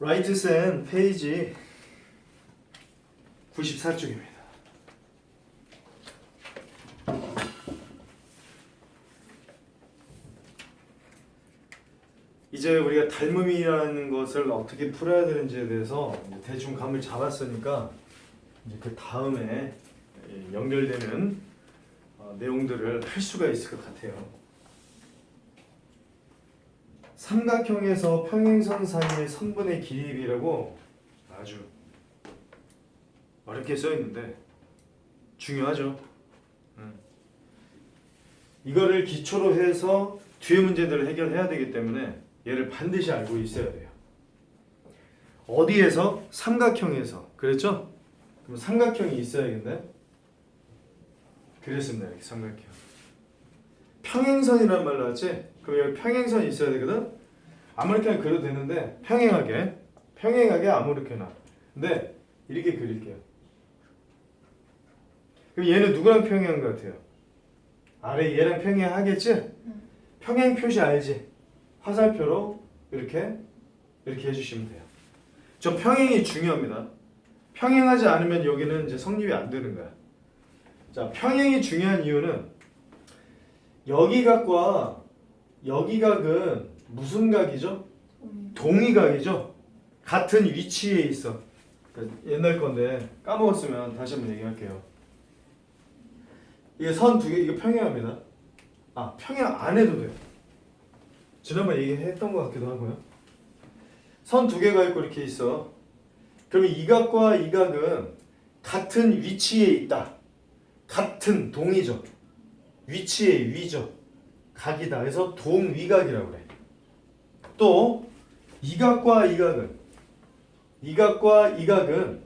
라이트 센 페이지 94쪽입니다. 이제 우리가 닮음이라는 것을 어떻게 풀어야 되는지에 대해서 대충 감을 잡았으니까 이제 그 다음에 연결되는 어, 내용들을 할 수가 있을 것 같아요. 삼각형에서 평행선 사이의 선분의 길이라고 아주 어렵게 써 있는데 중요하죠. 음. 이거를 기초로 해서 뒤에 문제들을 해결해야 되기 때문에 얘를 반드시 알고 있어야 돼요. 어디에서 삼각형에서 그랬죠? 그럼 삼각형이 있어야겠네. 그랬습니다. 이렇게 삼각형. 평행선이란 말 나왔지? 그럼 여기 평행선이 있어야 되거든? 아무렇게나 그려도 되는데 평행하게 평행하게 아무렇게나 근데 이렇게 그릴게요 그럼 얘는 누구랑 평행한 것 같아요? 아래 얘랑 평행하겠지? 평행 표시 알지? 화살표로 이렇게 이렇게 해주시면 돼요 저 평행이 중요합니다 평행하지 않으면 여기는 이제 성립이 안 되는 거야 자 평행이 중요한 이유는 여기 각과 여기 각은 무슨 각이죠? 동의각이죠. 같은 위치에 있어. 그러니까 옛날 건데 까먹었으면 다시 한번 얘기할게요. 이게 선 두 개 이거 평행합니다. 아 평행 안 해도 돼요. 지난번 얘기했던 것 같기도 하고요. 선 두 개가 있고 이렇게 있어. 그러면 이 각과 이 각은 같은 위치에 있다. 같은 동이죠. 위치의 위죠. 각이다. 그래서 동위각이라고 그래. 또 이각과 이각은 이각과 이각은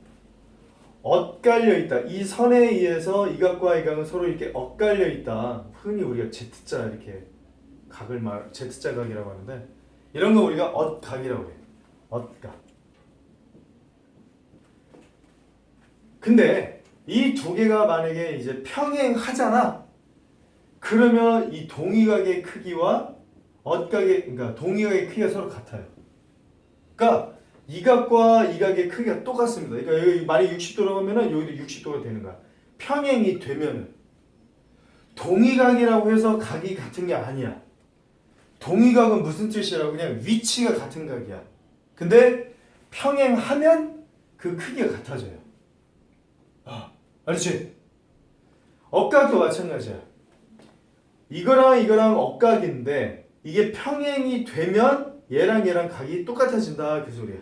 엇갈려 있다. 이 선에 의해서 이각과 이각은 서로 이렇게 엇갈려 있다. 흔히 우리가 Z자 이렇게 각을 말 Z자 각이라고 하는데 이런 거 우리가 엇각이라고 해요. 엇각. 근데 이 두 개가 만약에 이제 평행하잖아. 그러면 이 동의각의 크기와 엇각의 그러니까 동의각의 크기가 서로 같아요. 그러니까 이 각과 이 각의 크기가 똑같습니다. 그러니까 여기 만약 60도라고 하면은 여기도 60도가 되는 거야. 평행이 되면은 동의각이라고 해서 각이 같은 게 아니야. 동의각은 무슨 뜻이라고 그냥 위치가 같은 각이야. 근데 평행하면 그 크기가 같아져요. 아, 알지? 엇각도 마찬가지야. 이거랑 이거랑 엇각인데 이게 평행이 되면 얘랑 얘랑 각이 똑같아진다 그 소리야.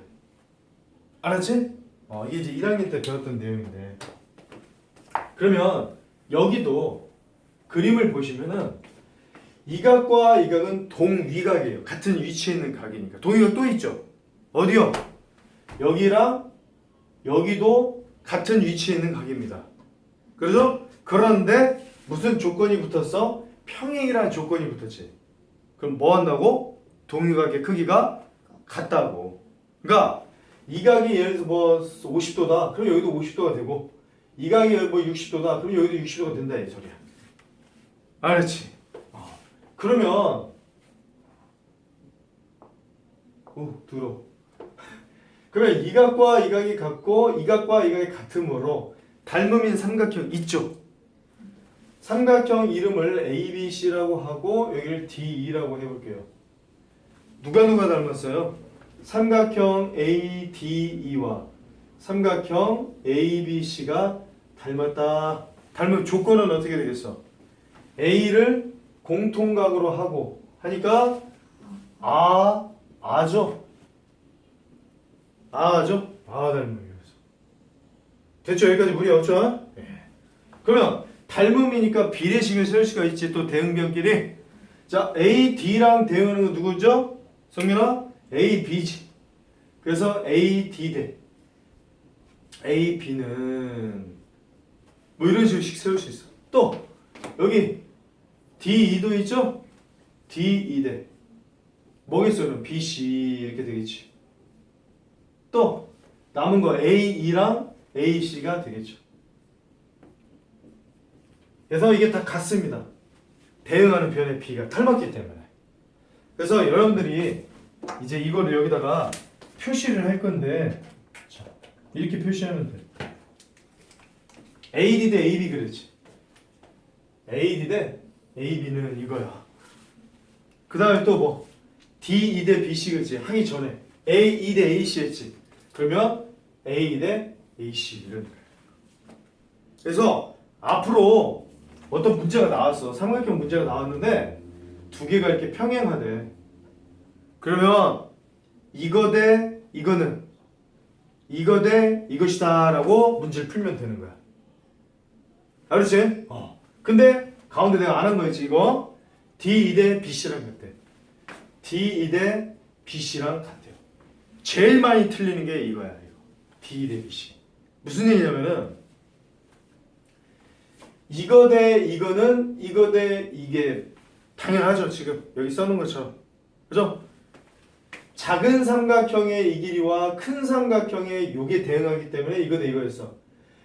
알았지? 어, 이게 이제 1학년 때 배웠던 내용인데. 그러면 여기도 그림을 보시면은 이 각과 이 각은 동위각이에요. 같은 위치에 있는 각이니까. 동위각 또 있죠? 어디요? 여기랑 여기도 같은 위치에 있는 각입니다. 그래서 그런데 무슨 조건이 붙었어? 평행이라는 조건이 붙었지. 그럼 뭐 한다고? 동위각의 크기가 같다고. 그러니까 이 각이 예를 들어서 뭐 50도다. 그럼 여기도 50도가 되고 이 각이 뭐 60도다. 그럼 여기도 60도가 된다 이 소리야. 알았지? 어. 그러면 오 들어. 그러면 이 각과 이 각이 같고 이 각과 이 각이 같으므로 닮음인 삼각형 있죠. 삼각형 이름을 ABC라고 하고 여기를 DE라고 해볼게요. 누가 누가 닮았어요? 삼각형 ADE와 삼각형 ABC가 닮았다. 닮은 조건은 어떻게 되겠어? A를 공통각으로 하고 하니까 아, 아죠. 아죠? 아 닮음이었어. 됐죠? 여기까지 무리 없죠? 예. 그러면 닮음이니까 비례식을 세울 수가 있지 또 대응변끼리 자 A, D랑 대응하는 건 누구죠? 성민아? A, B지 그래서 A, D 대 A, B는 뭐 이런 식으로 세울 수 있어 또 여기 D, E도 있죠? D, E 대 뭐겠어요? B, C 이렇게 되겠지 또 남은 거 A, E랑 A, C가 되겠죠 그래서 이게 다 같습니다. 대응하는 변의 B가 닮았기 때문에. 그래서 여러분들이 이제 이거를 여기다가 표시를 할 건데 자, 이렇게 표시하면 돼. AD 대 AB 그랬지. AD 대 AB는 이거야. 그 다음에 또 뭐? DE 대 BC 그랬지. 하기 전에 AE 대 AC 했지. 그러면 A 대 AC 이런 거야. 그래서 앞으로 어떤 문제가 나왔어. 삼각형 문제가 나왔는데 두 개가 이렇게 평행하대. 그러면 이거 대 이거는 이거 대 이것이다라고 문제를 풀면 되는 거야. 알았지? 어. 근데 가운데 내가 안 한 거였지 이거 D 2대 BC랑 같대. D 2대 BC랑 같대요. 제일 많이 틀리는 게 이거야 이거. D 2대 BC. 무슨 얘기냐면은 이거 대 이거는 이거 대 이게 당연하죠 지금 여기 써놓은 것처럼 그죠? 작은 삼각형의 이 길이와 큰 삼각형의 요게 대응하기 때문에 이거 대 이거였어.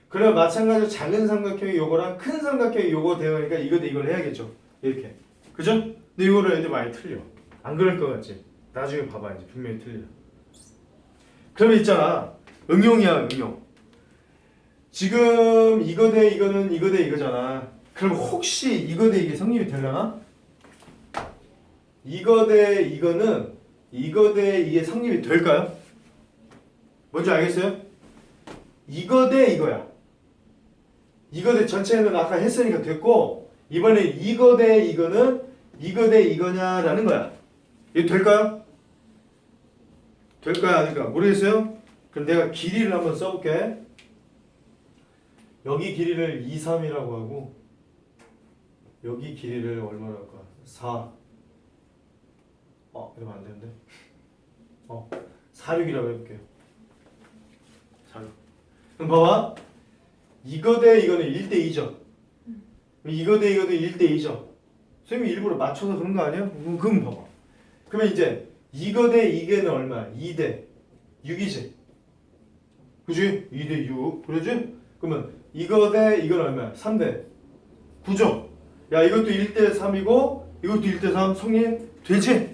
그러면 마찬가지로 작은 삼각형의 요거랑 큰 삼각형의 요거 대응하니까 이거 대 이걸 해야겠죠. 이렇게. 그죠? 근데 이거를 애들 많이 틀려. 안 그럴 것 같지? 나중에 봐봐 이제 분명히 틀려. 그러면 있잖아. 응용이야 응용. 지금 이거 대 이거는 이거 대 이거잖아. 그럼 혹시 이거 대 이게 성립이 되려나? 이거 대 이거는 이거 대 이게 성립이 될까요? 뭔지 알겠어요? 이거 대 이거야. 이거 대 전체는 아까 했으니까 됐고 이번에 이거 대 이거는 이거 대 이거냐라는 거야. 이거 될까요? 될까요? 아닐까? 모르겠어요? 그럼 내가 길이를 한번 써볼게. 여기 길이를 2, 3이라고 하고 여기 길이를 얼마로 할까? 4 어, 이러면 안 되는데. 어, 46이라고 해볼게요. 46. 그럼 봐봐. 이거 대 이거는 1대 2죠. 이거 대 이거는 1대 2죠. 선생님이 일부러 맞춰서 그런 거 아니야? 음, 그럼 봐봐. 그러면 이제 이거 대 이게는 얼마야? 2대 6이지. 그지? 2대 6. 그러지? 그러면 이거 대 이건 얼마야? 3대 9죠. 야 이것도 1대 3이고 이것도 1대 3 성립 되지?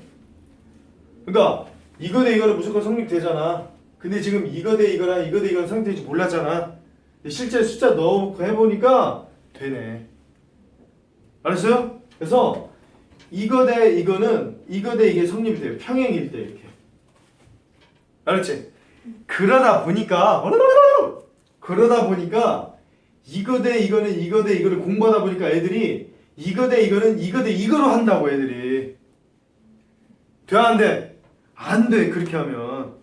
그러니까 이거 대 이거는 무조건 성립되잖아. 근데 지금 이거 대 이거랑 이거 대 이거는 성립될지 몰랐잖아. 실제 숫자 넣어놓고 해보니까 되네. 알았어요? 그래서 이거 대 이거는 이거 대 이게 성립이 돼요. 평행일 때 이렇게. 알았지? 그러다 보니까 그러다 보니까 이거 대 이거는 이거 대 이거를 공부하다 보니까 애들이 이거 대 이거는 이거 대 이거로 한다고 애들이. 돼안 돼? 안 돼 그렇게 하면.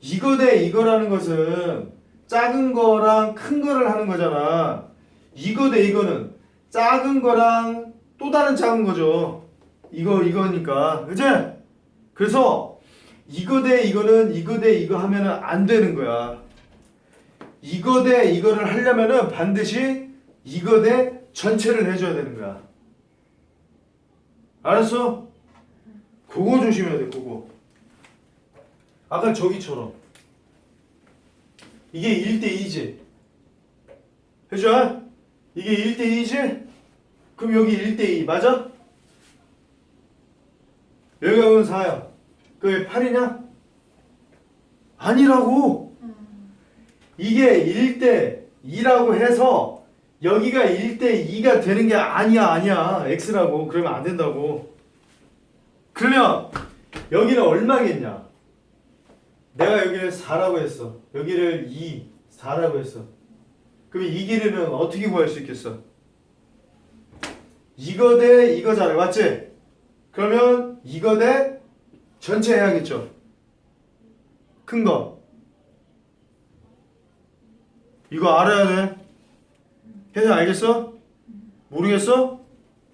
이거 대 이거라는 것은 작은 거랑 큰 거를 하는 거잖아. 이거 대 이거는 작은 거랑 또 다른 작은 거죠. 이거 이거니까. 그지? 그래서 이거 대 이거는 이거 대 이거 하면은 안 되는 거야 이거 대 이거를 하려면은 반드시 이거 대 전체를 해줘야 되는 거야. 알았어? 그거 조심해야 돼, 그거. 아까 저기처럼. 이게 1대2지. 해줘? 이게 1대2지? 그럼 여기 1대2, 맞아? 여기가 그럼 4야. 그게 8이냐? 아니라고! 이게 1대 2라고 해서 여기가 1대 2가 되는 게 아니야 아니야. X라고. 그러면 안 된다고. 그러면 여기는 얼마겠냐? 내가 여기를 4라고 했어. 여기를 2 4라고 했어. 그럼 이 길이는 어떻게 구할 수 있겠어? 이거 대 이거잖아 맞지? 그러면 이거 대 전체 해야겠죠? 큰거 이거 알아야 돼. 혜자 알겠어? 모르겠어?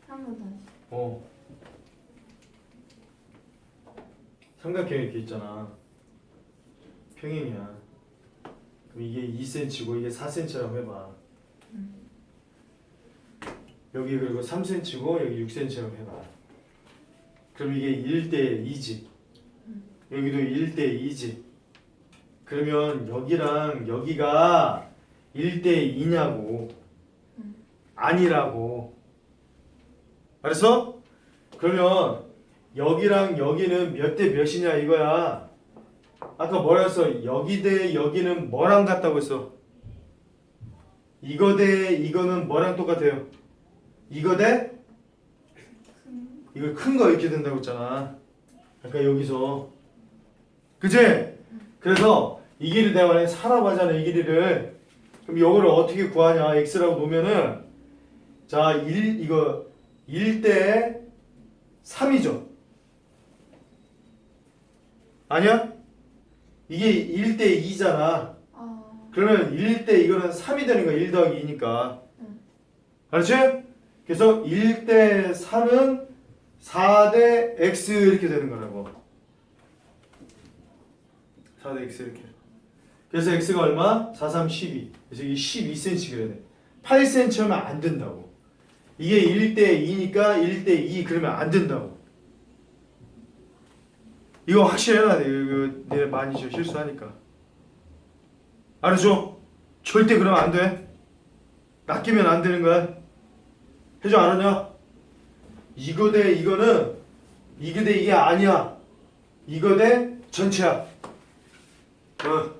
한번 다시. 어. 삼각형 이렇게 있잖아. 평행이야. 그럼 이게 2cm고 이게 4cm라고 해봐. 여기 그리고 3cm고 여기 6cm라고 해봐. 그럼 이게 1대 2지. 여기도 1대 2지. 그러면 여기랑 여기가 1대 2냐고. 아니라고. 알았어? 그러면 여기랑 여기는 몇 대 몇이냐 이거야. 아까 뭐라 했어? 여기 대 여기는 뭐랑 같다고 했어? 이거 대 이거는 뭐랑 똑같아요? 이거 대 이거 큰 거 이렇게 된다고 했잖아. 아까 여기서 그지? 그래서 이 길이 내가 만약에 살아가잖아 이 길이를 그럼 이거를 어떻게 구하냐? X라고 놓으면은 자 1, 이거 1대 3이죠. 아니야? 이게 1대 2잖아. 아, 그러면 1대 이거는 3이 되는 거야. 1 더하기 2니까. 응. 알았지? 그래서 1대 3은 4대 x 이렇게 되는 거라고. 4대 x 이렇게 그래서 x가 얼마? 4, 3, 12 그래서 이게 12cm 그래야 돼 8cm 하면 안 된다고 이게 1대 2니까 1대 2 그러면 안 된다고 이거 확실히 해놔야 돼 이거 니네 많이 저 실수하니까 알았죠? 절대 그러면 안 돼. 낚이면 안 되는 거야. 해줘 알았냐? 이거 대 이거는 이거 대 이게 아니야. 이거 대 전체야. 어,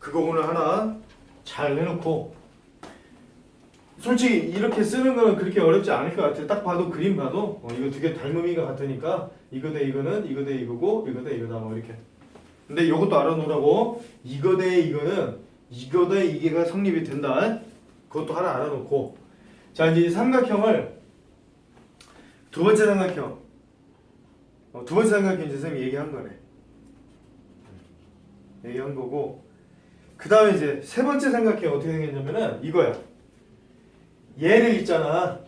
그거 오늘 하나 잘 해놓고 솔직히 이렇게 쓰는 거는 그렇게 어렵지 않을 것 같아. 딱 봐도 그림 봐도 어, 이거 두 개 닮음이가 같으니까 이거 대 이거는 이거 대 이거고 이거 대 이거다 뭐 이렇게. 근데 이것도 알아놓으라고 이거 대 이거는 이거 대 이게가 성립이 된다. 그것도 하나 알아놓고 자 이제 이 삼각형을 두 번째 삼각형 어, 두 번째 삼각형 이제 선생님이 얘기한 거네. 얘기한 거고 그 다음에 이제 세 번째 삼각형 어떻게 생겼냐면은 이거야. 얘를 있잖아.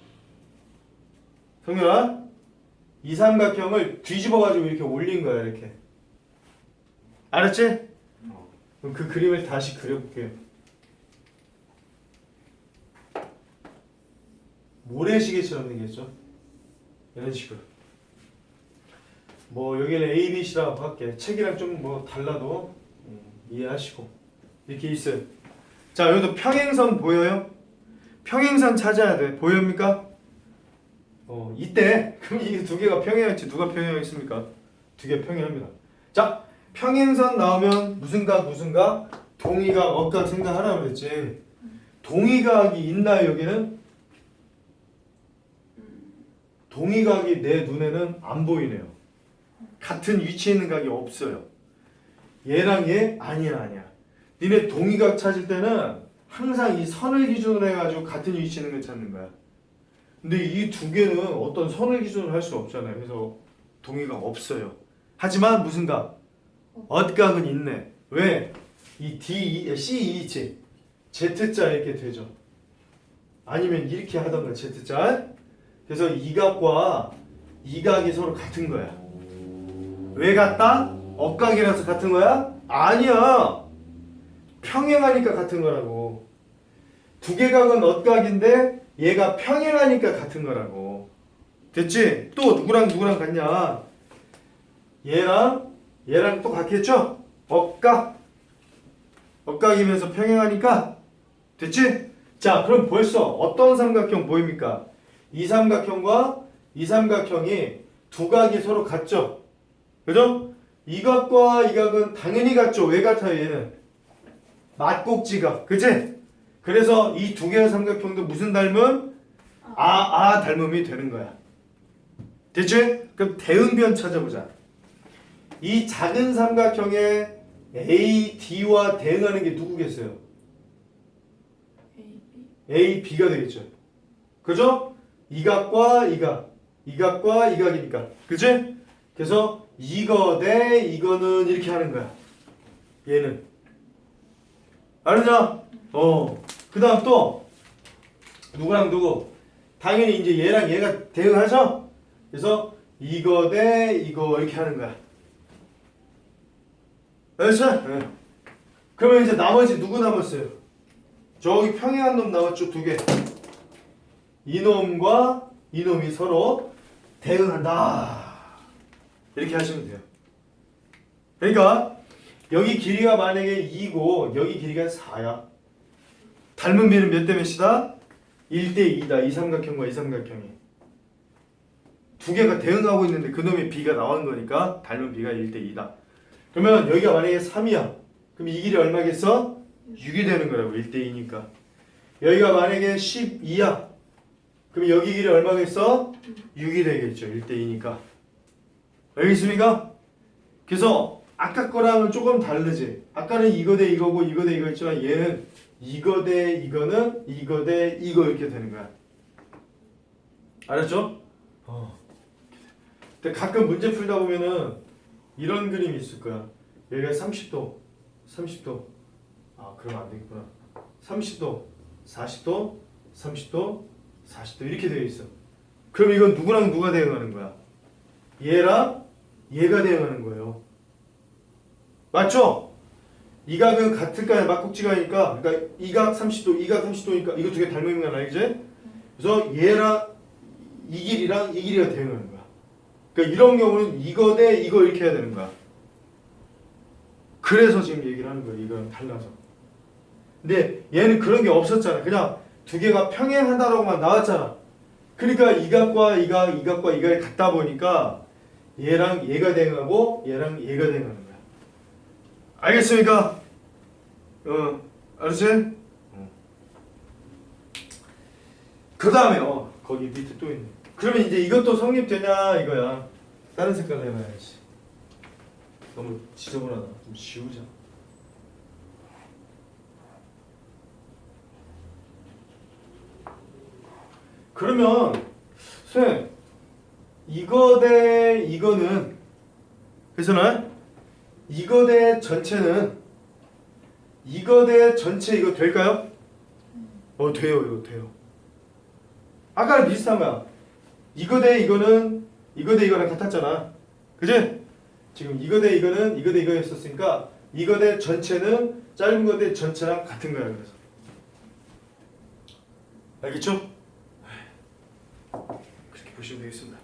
성렬아 이 삼각형을 뒤집어 가지고 이렇게 올린 거야 이렇게. 알았지? 그럼 그 그림을 다시 그려볼게요. 모래시계처럼 생겼죠? 이런 식으로. 뭐 여기는 A, B, C라고 할게. 책이랑 좀 뭐 달라도 음, 이해하시고 이렇게 있어요. 자 여기도 평행선 보여요? 평행선 찾아야 돼. 보입니까? 어 이때 그럼 이 두 개가 평행할지 누가 평행하겠습니까? 두 개 평행합니다. 자 평행선 나오면 무슨 각 무슨 각 동의각 억각 생각하라 그랬지. 동의각이 있나요 여기는? 동의각이 내 눈에는 안 보이네요. 같은 위치에 있는 각이 없어요. 얘랑 얘 아니야 아니야. 니네 동의각 찾을 때는 항상 이 선을 기준으로 해가지고 같은 위치에 있는 걸 찾는 거야. 근데 이 두 개는 어떤 선을 기준으로 할 수 없잖아요. 그래서 동의각 없어요. 하지만 무슨 각? 엇각은 있네. 왜? 이 D, C 있지? Z자 이렇게 되죠. 아니면 이렇게 하던가 Z자. 그래서 이 각과 이 각이 서로 같은 거야. 왜 같다? 엇각이라서 같은 거야? 아니야. 평행하니까 같은 거라고. 두 개 각은 엇각인데 얘가 평행하니까 같은 거라고. 됐지? 또 누구랑 누구랑 같냐? 얘랑 얘랑 또 같겠죠? 엇각. 엇각이면서 평행하니까 됐지? 자, 그럼 벌써 어떤 삼각형 보입니까? 이 삼각형과 이 삼각형이 두 각이 서로 같죠? 그죠? 이 각과 이 각은 당연히 같죠? 왜 같아요, 얘는? 맞곡지각. 그지? 그래서 이 두 개의 삼각형도 무슨 닮음? 아, 아 닮음이 되는 거야. 됐지? 그럼 대응변 찾아보자. 이 작은 삼각형의 A, D와 대응하는 게 누구겠어요? A, B가 되겠죠. 그죠? 이 각과 이 각, 이 각과 이 각이니까. 그지? 그래서 이거 대 이거는 이렇게 하는 거야. 얘는. 알았냐? 어. 그 다음 또 누구랑 누구? 당연히 이제 얘랑 얘가 대응하죠? 그래서 이거 대 이거 이렇게 하는 거야. 알았어? 네. 그러면 이제 나머지 누구 남았어요? 저기 평행한 놈 남았죠 두 개. 이놈과 이놈이 서로 대응한다. 이렇게 하시면 돼요. 그러니까 여기 길이가 만약에 2고 여기 길이가 4야. 닮은 비는 몇 대 몇이다? 1대 2다. 이 삼각형과 이 삼각형이. 두 개가 대응하고 있는데 그놈의 비가 나온 거니까 닮은 비가 1대 2다. 그러면 여기가 만약에 3이야. 그럼 이 길이 얼마겠어? 6이 되는 거라고 1대 2니까. 여기가 만약에 12야. 그럼 여기 길이 얼마겠어? 6이 되겠죠. 1대 2니까. 알겠습니까? 그래서 아까 거랑은 조금 다르지. 아까는 이거 대 이거고 이거 대 이거 있지만 얘는 이거 대 이거는 이거 대 이거 이렇게 되는 거야. 알았죠? 어. 근데 가끔 문제 풀다 보면은 이런 그림이 있을 거야. 여기가 30도, 30도. 아, 그러면 안 되겠구나. 30도, 40도, 30도, 40도 이렇게 되어 있어. 그럼 이건 누구랑 누가 대응하는 거야? 얘랑 얘가 대응하는 거예요. 맞죠? 이 각은 같을까요? 막국지가니까 그러니까 이각 30도, 이각 30도니까 이거 두 개 닮은 건 알지? 그래서 얘랑 이 길이랑 이 길이가 대응하는 거야. 그러니까 이런 경우는 이거 대 이거 이렇게 해야 되는 거야. 그래서 지금 얘기를 하는 거야. 이거랑 달라서. 근데 얘는 그런 게 없었잖아. 그냥 두 개가 평행하다라고만 나왔잖아. 그러니까 이 각과 이 각, 이 각과 이 각이 같다 보니까 얘랑 얘가 대응하고 얘랑 얘가 대응하는 거야. 알겠습니까? 어, 알았지? 어. 그 다음에 어 거기 밑에 또 있네. 그러면 이제 이것도 성립되냐 이거야. 다른 색깔로 해봐야지. 너무 지저분하다. 좀 지우자. 그러면 쌤 이거 대 이거는 그래서는 이거 대 전체는 이거 대 전체 이거 될까요? 어 돼요 이거 돼요. 아까랑 비슷한 거야. 이거 대 이거는 이거 대 이거랑 같았잖아. 그지? 지금 이거 대 이거는 이거 대 이거였었으니까 이거 대 전체는 짧은 거대 전체랑 같은 거야 그래서. 알겠죠? 그렇게 보시면 되겠습니다.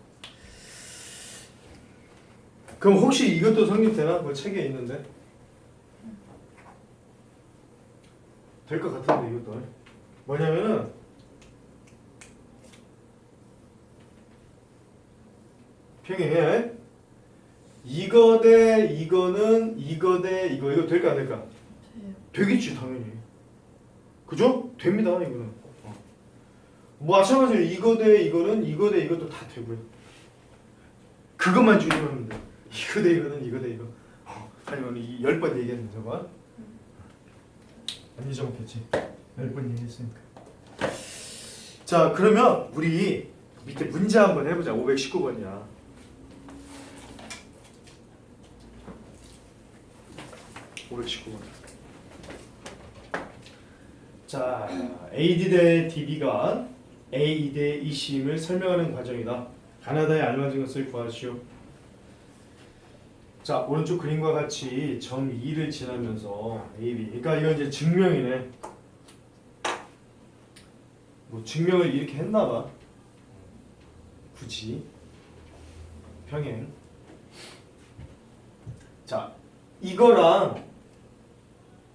그럼 혹시 이것도 성립되나? 뭐 책에 있는데 될 것 같은데 이것도 뭐냐면은 평행해 이거 대 이거는 이거 대 이거 이거 될까 안 될까? 돼요. 되겠지 당연히 그죠? 됩니다 이거는 어. 뭐 마찬가지로 이거 대 이거는 이거 대 이것도 다 되고요 그것만 조심하면 돼 이거 대 이거는 이거 대 이거. 어, 아니면 이열번 얘기했는데 저거. 안 잊어먹겠지. 열 번 얘기했으니까. 자 그러면 우리 밑에 문제 한번 해보자. 519번이야. (519번) 자, AD 대 DB가 A 대 EC임을 설명하는 과정이다. 가나다의 알맞은 것을 구하시오. 자, 오른쪽 그림과 같이 점 2를 지나면서 AB. 그러니까 이건 이제 증명이네. 뭐 증명을 이렇게 했나 봐. 굳이 평행. 자, 이거랑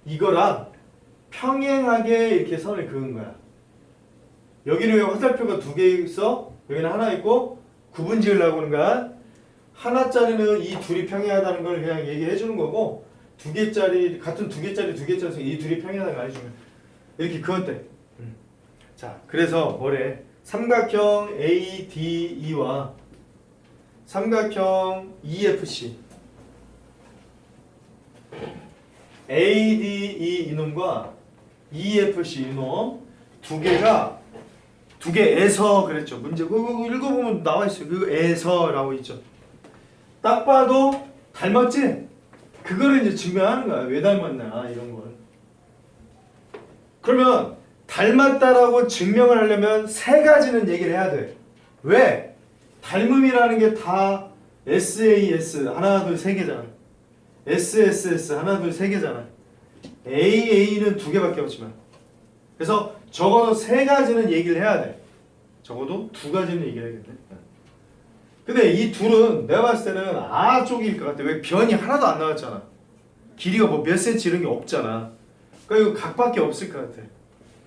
이거랑 평행하게 이렇게 선을 그은 거야. 여기는 왜 화살표가 두 개 있어? 여기는 하나 있고 구분 지으려고 하는 거야. 하나짜리는 이 둘이 평행하다는 걸 그냥 얘기해 주는 거고 두 개짜리 같은 두 개짜리 두 개짜리 이 둘이 평행하다는 걸 알려주면 이렇게 그었대. 음. 자, 그래서 뭐래? 삼각형 ADE와 삼각형 EFC ADE 이놈과 EFC 이놈 두 개가 두 개에서 그랬죠. 문제 그거 그거 읽어보면 나와 있어요. 그 에서라고 있죠. 딱 봐도 닮았지? 그거를 이제 증명하는 거야. 왜 닮았나 이런 걸. 그러면 닮았다라고 증명을 하려면 세 가지는 얘기를 해야 돼. 왜? 닮음이라는 게 다 SAS 하나 둘 세 개잖아. SSS 하나 둘 세 개잖아. AA는 두 개밖에 없지만. 그래서 적어도 세 가지는 얘기를 해야 돼. 적어도 두 가지는 얘기를 해야겠네. 근데 이 둘은 내가 봤을 때는 아 쪽일 것 같아. 왜 변이 하나도 안 나왔잖아. 길이가 뭐 몇 센치 이런 게 없잖아. 그러니까 이거 각밖에 없을 것 같아.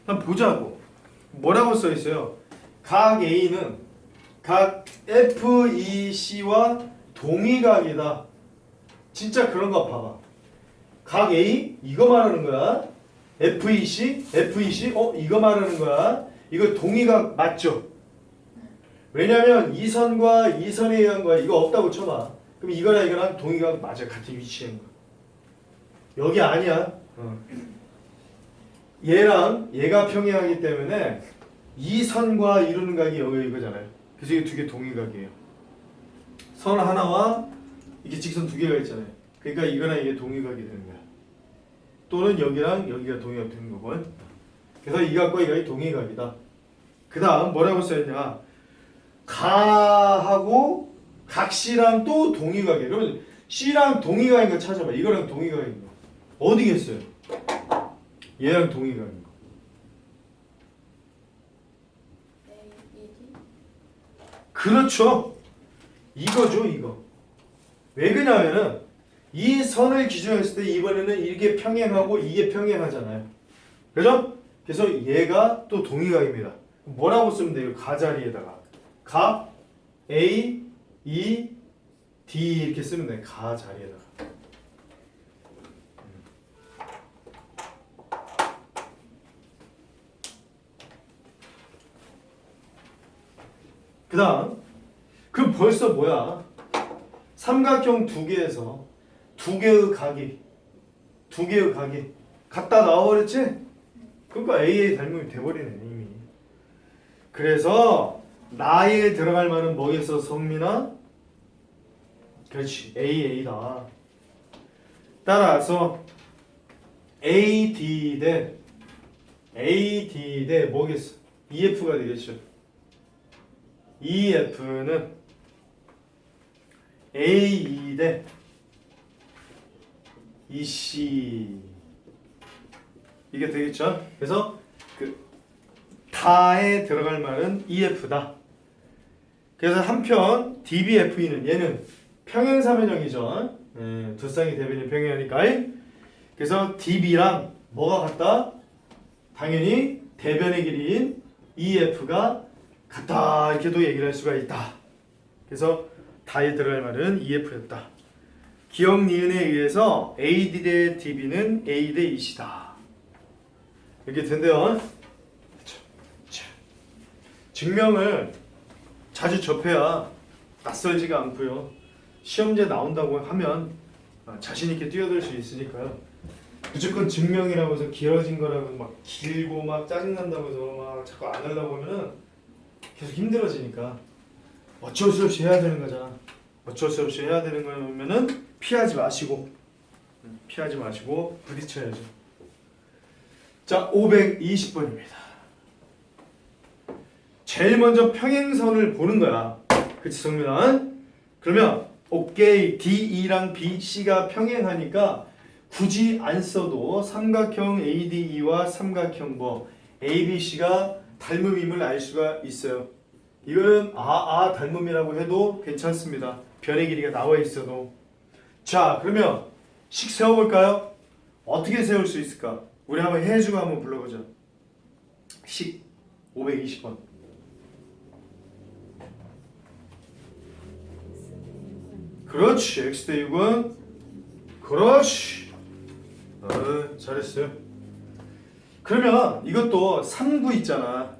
한번 보자고. 뭐라고 써 있어요? 각 A는 각 FEC와 동의각이다. 진짜 그런 거 봐봐. 각 A 이거 말하는 거야. FEC, FEC, 어 이거 말하는 거야. 이거 동의각 맞죠? 왜냐면 이 선과 이 선에 의한 거야. 이거 없다고 쳐봐. 그럼 이거랑 이거랑 동의각 맞아. 같은 위치에 있는 거. 여기 아니야. 어. 얘랑 얘가 평행하기 때문에 이 선과 이루는 각이 여기 이거잖아요. 그래서 이게 두개 동의각이에요. 선 하나와 이게 직선 두 개가 있잖아요. 그러니까 이거랑 이게 동의각이 되는 거야. 또는 여기랑 여기가 동의각 되는 거고. 그래서 이 각과 이 각이 동의각이다. 그 다음 뭐라고 써있냐. 가하고 각시랑 또 동의각이에요. 그러면 C랑 동의각인 거 찾아봐. 이거랑 동의각인 거. 어디겠어요? 얘랑 동의각인 거. 그렇죠. 이거죠, 이거. 왜 그러냐면은 이 선을 기준했을 때 이번에는 이게 평행하고 이게 평행하잖아요. 그죠? 그래서 얘가 또 동의각입니다. 뭐라고 쓰면 돼요? 가 자리에다가 가 A, E, D 이렇게 쓰면 돼요. 가 자리에다가. 그 다음 그럼 벌써 뭐야 삼각형 두 개에서 두 개의 각이 두 개의 각이 갖다 나와버렸지? 그러니까 AA 닮음이 돼버리네 이미 그래서 나에 들어갈 만한 뭐겠어 성민아? 그렇지 AA다 따라서 AD 대 AD 대 뭐겠어? EF가 되겠죠 EF는 A2 대 EC 이게 되겠죠? 그래서 그 다에 들어갈 말은 EF다. 그래서 한편 DBFE는 얘는 평행사면형이죠. 예, 두 쌍이 대변이 평행하니까. 그래서 DB랑 뭐가 같다? 당연히 대변의 길이인 EF가 같다 이렇게도 얘기를 할 수가 있다. 그래서 다에 들어갈 말은 EF였다. 기억 니은에 의해서 AD 대 DB는 A 대 EC다. 이렇게 된대요. 증명을 자주 접해야 낯설지가 않고요. 시험제 나온다고 하면 아, 자신 있게 뛰어들 수 있으니까요. 무조건 증명이라고 해서 길어진 거라고 막 길고 막 짜증난다고 해서 막 자꾸 안 하려고 하면은 계속 힘들어지니까 어쩔 수 없이 해야 되는 거잖아. 어쩔 수 없이 해야 되는 거면은 피하지 마시고 음, 피하지 마시고 부딪혀야죠. 자, 520번입니다. 제일 먼저 평행선을 보는 거야. 그치, 성민아? 그러면 오케이 DE랑 BC가 평행하니까 굳이 안 써도 삼각형 ADE와 삼각형 뭐 ABC가 닮음임을 알 수가 있어요. 이거는 아아 닮음이라고 해도 괜찮습니다. 변의 길이가 나와 있어도. 자, 그러면 식 세워볼까요? 어떻게 세울 수 있을까? 우리 한번 해주고 한번 불러보자. 식 520번. 그렇지. x 대 6은 그렇지. 어, 잘했어요. 그러면 이것도 3구 있잖아.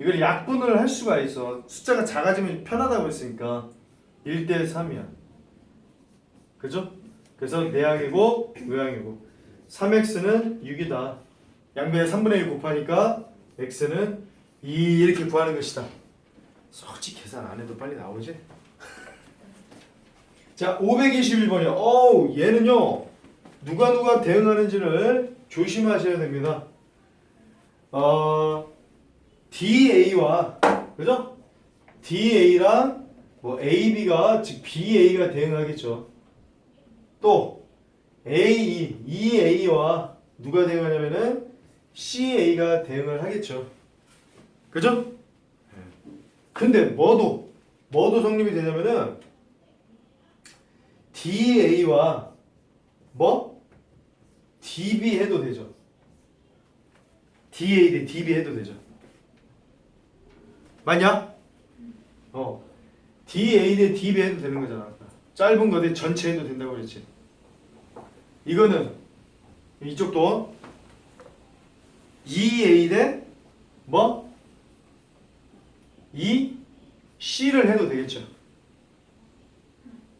이걸 약분을 할 수가 있어. 숫자가 작아지면 편하다고 했으니까 1대 3이야. 그죠? 그래서 내항이고 외항이고 3x는 6이다. 양변에 3분의 1 곱하니까 x는 2 이렇게 구하는 것이다. 솔직히 계산 안 해도 빨리 나오지? 자, 521번이요. 어우, 얘는요. 누가 누가 대응하는지를 조심하셔야 됩니다. 어, DA와 그죠? DA랑 뭐 AB가 즉 BA가 대응하겠죠. 또 A, EA와 누가 대응하냐면은 CA가 대응을 하겠죠. 그죠? 근데 뭐도 뭐도 성립이 되냐면은 DA와 뭐 DB 해도 되죠. DA 대 DB 해도 되죠. 맞냐? 어. DA 대 DB 해도 되는 거잖아. 짧은 거대 전체 해도 된다고 그랬지. 이거는 이쪽도 2a 대 뭐? 2c를 해도 되겠죠.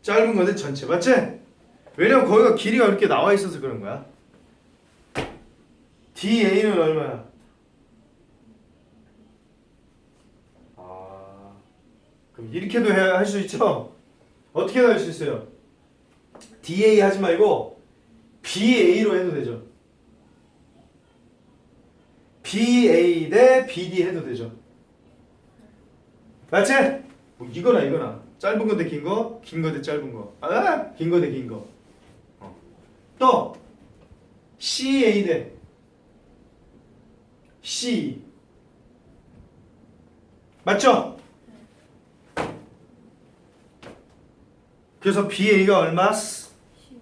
짧은 거는 전체 맞지? 왜냐면 거기가 길이가 이렇게 나와 있어서 그런 거야. DA는 얼마야? 아, 그럼 이렇게도 할 수 있죠? 어떻게 할 수 있어요? DA 하지 말고 BA로 해도 되죠. BA 대 BD 해도 되죠. 맞지? 뭐 이거나 이거나 짧은 거 대 긴 거, 긴 거 대 짧은 거. 아, 긴 거 대 긴 거. 어. 또 CA 대 C 맞죠? 그래서 BA가 얼마? 12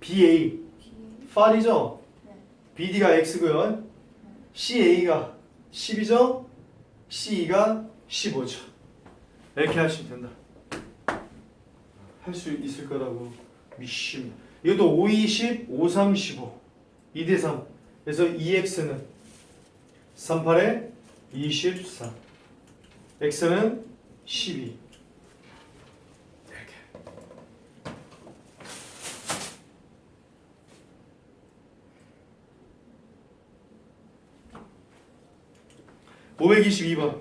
BA B 8이죠? 네. BD가 X고요. CA가 10이죠? CE가 15죠. 이렇게 하시면 된다. 할 수 있을 거라고 믿습니다. 이것도 5, 20, 5, 3, 15. 2 대 3. 그래서 2X는 38에 24. X는 12. 이렇게. (522번)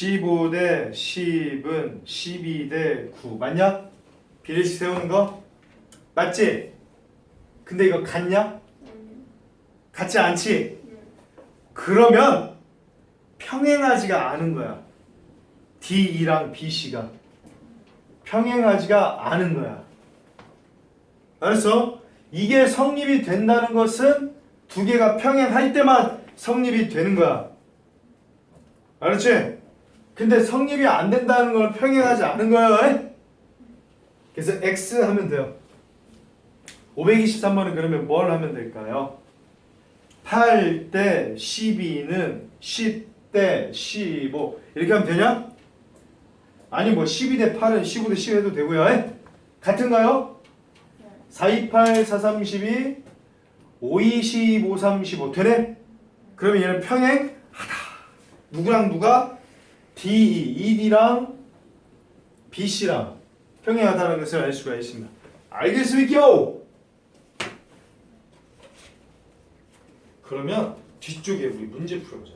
(15 대 10은 12대 9) 맞냐? 비례식 세우는 거 맞지? 근데 이거 같냐? 음, 같지 않지? 음. 그러면 평행하지가 않은 거야. D2랑 BC가 평행하지가 않은 거야. 알았어? 이게 성립이 된다는 것은 두 개가 평행할 때만 성립이 되는 거야. 알았지? 근데 성립이 안 된다는 걸 평행하지 않은. 에? 그래서 X 하면 돼요. 523번은 그러면 뭘 하면 될까요? 8대 12는 10대 15 이렇게 하면 되냐? 아니 뭐 12대 8은 15대 10 해도 되고요 에? 같은가요? 네. 428, 432, 520, 535 되네? 그러면 얘는 평행하다 누구랑 누가? D2, ED랑 BC랑 평행하다는 것을 알 수가 있습니다 알겠습니까? 그러면 뒤쪽에 우리 문제 풀어보자.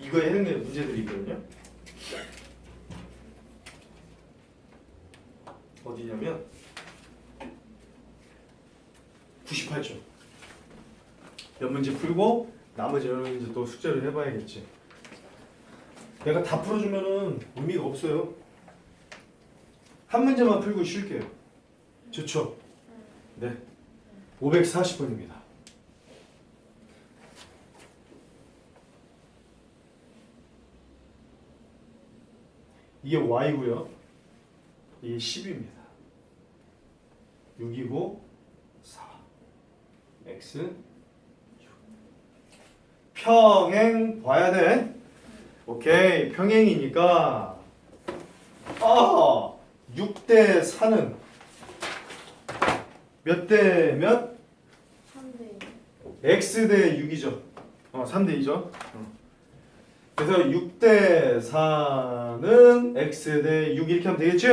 이거에 해당되는 문제들이 있거든요. 어디냐면 98쪽. 몇 문제 풀고 나머지 여러 문제 또 숙제를 해봐야겠지. 내가 다 풀어주면은 의미가 없어요. 한 문제만 풀고 쉴게요. 좋죠? 네. 540번입니다. 이게 y고요. 이게 10입니다. 6이고 4. x 6. 평행 봐야 돼. 오케이. 평행이니까 아, 6대 4는 몇 대 몇? 3대 x 대 6이죠. 어, 3대 2죠. 그래서 6대 4는 x 대 6 이렇게 하면 되겠지?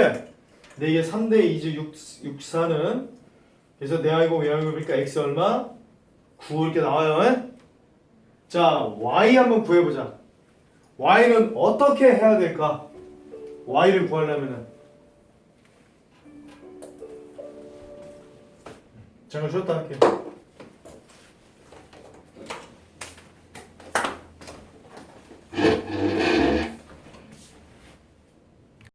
근데 이게 3대 2죠. 6, 6 4는 그래서 내 알고 왜 알고 보니까 x 얼마? 9 이렇게 나와요. 에? 자, y 한번 구해보자. Y는 어떻게 해야 될까? y를 구하려면은 잠깐 쉬었다 할게요.